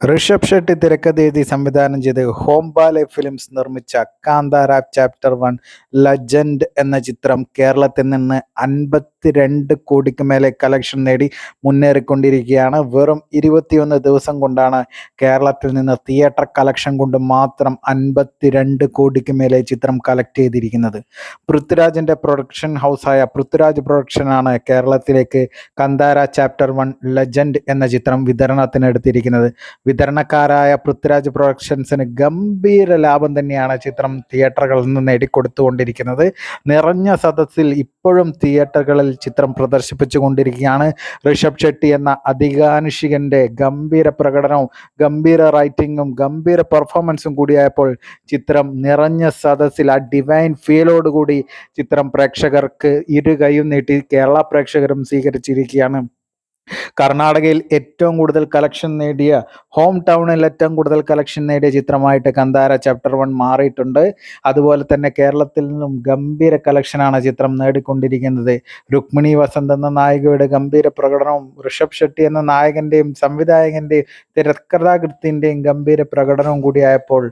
ഋഷഭ് ഷെട്ടി തിരക്കഥ എഴുതി സംവിധാനം ചെയ്ത് ഹോം ബാലെ ഫിലിംസ് നിർമ്മിച്ച കാന്താര ചാപ്റ്റർ വൺ ലജൻഡ് എന്ന ചിത്രം കേരളത്തിൽ നിന്ന് അൻപത്തിരണ്ട് കോടിക്ക് മേലെ കളക്ഷൻ നേടി മുന്നേറിക്കൊണ്ടിരിക്കുകയാണ്. വെറും ഇരുപത്തിയൊന്ന് ദിവസം കൊണ്ടാണ് കേരളത്തിൽ നിന്ന് തിയേറ്റർ കളക്ഷൻ കൊണ്ട് മാത്രം അൻപത്തിരണ്ട് കോടിക്ക് മേലെ ചിത്രം കളക്ട് ചെയ്തിരിക്കുന്നത്. പൃഥ്വിരാജിന്റെ പ്രൊഡക്ഷൻ ഹൗസായ പൃഥ്വിരാജ് പ്രൊഡക്ഷനാണ് കേരളത്തിലേക്ക് കാന്താര ചാപ്റ്റർ വൺ ലജൻഡ് എന്ന ചിത്രം വിതരണത്തിന് എടുത്തിരിക്കുന്നത്. വിതരണക്കാരായ പൃഥ്വിരാജ് പ്രൊഡക്ഷൻസിന് ഗംഭീര ലാഭം തന്നെയാണ് ചിത്രം തിയേറ്ററുകളിൽ നിന്ന് നേടിക്കൊടുത്തുകൊണ്ടിരിക്കുന്നത്. നിറഞ്ഞ സദസ്സിൽ ഇപ്പോഴും തിയേറ്ററുകളിൽ ചിത്രം പ്രദർശിപ്പിച്ചു കൊണ്ടിരിക്കുകയാണ് ഋഷഭ് ഷെട്ടി എന്ന അധികാനുഷികന്റെ ഗംഭീര പ്രകടനവും ഗംഭീര റൈറ്റിങ്ങും ഗംഭീര പെർഫോമൻസും കൂടിയായപ്പോൾ ചിത്രം നിറഞ്ഞ സദസ്സിൽ ആ ഡിവൈൻ ഫീലോടുകൂടി ചിത്രം പ്രേക്ഷകർക്ക് ഇരു കൈയും നീട്ടി കേരള പ്രേക്ഷകരും സ്വീകരിച്ചിരിക്കുകയാണ്. കർണാടകയിൽ ഏറ്റവും കൂടുതൽ കളക്ഷൻ നേടിയ ഹോം ടൗണിൽ ഏറ്റവും കൂടുതൽ കളക്ഷൻ നേടിയ ചിത്രമായിട്ട് കന്താര ചാപ്റ്റർ വൺ മാറിയിട്ടുണ്ട്. അതുപോലെ തന്നെ കേരളത്തിൽ നിന്നും ഗംഭീര കളക്ഷനാണ് ചിത്രം നേടിക്കൊണ്ടിരിക്കുന്നത്. രുക്മിണി വസന്ത് എന്ന നായികയുടെ ഗംഭീര പ്രകടനവും ഋഷഭ് ഷെട്ടി എന്ന നായകന്റെയും സംവിധായകന്റെയും തിരക്കഥാകൃത്തിന്റെയും ഗംഭീര പ്രകടനവും കൂടിയായപ്പോൾ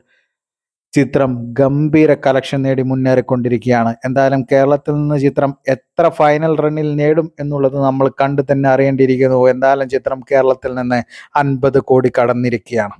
ചിത്രം ഗംഭീര കളക്ഷൻ നേടി മുന്നേറിക്കൊണ്ടിരിക്കുകയാണ്. എന്തായാലും കേരളത്തിൽ നിന്ന് ചിത്രം എത്ര ഫൈനൽ റണ്ണിൽ നേടും എന്നുള്ളത് നമ്മൾ കണ്ടു തന്നെ അറിയേണ്ടിയിരിക്കുന്നു. എന്തായാലും ചിത്രം കേരളത്തിൽ നിന്ന് അൻപത് കോടി കടന്നിരിക്കുകയാണ്.